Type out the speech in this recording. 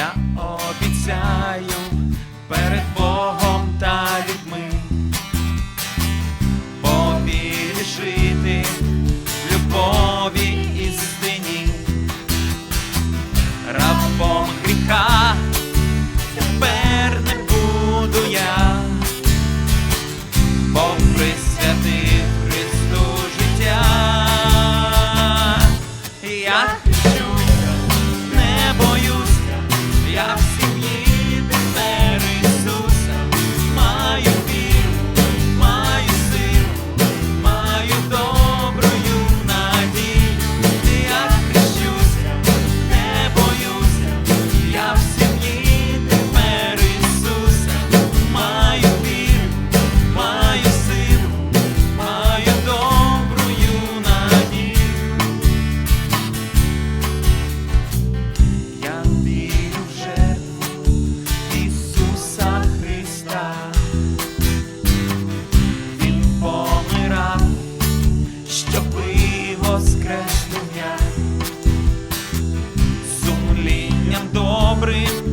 Я обіцяю перед Богом та людьми по вірі жити в любові істині, рабом гріха тепер не буду я, бо присвятив Христу життя. Я хочу, не бою. the opposite. добрий.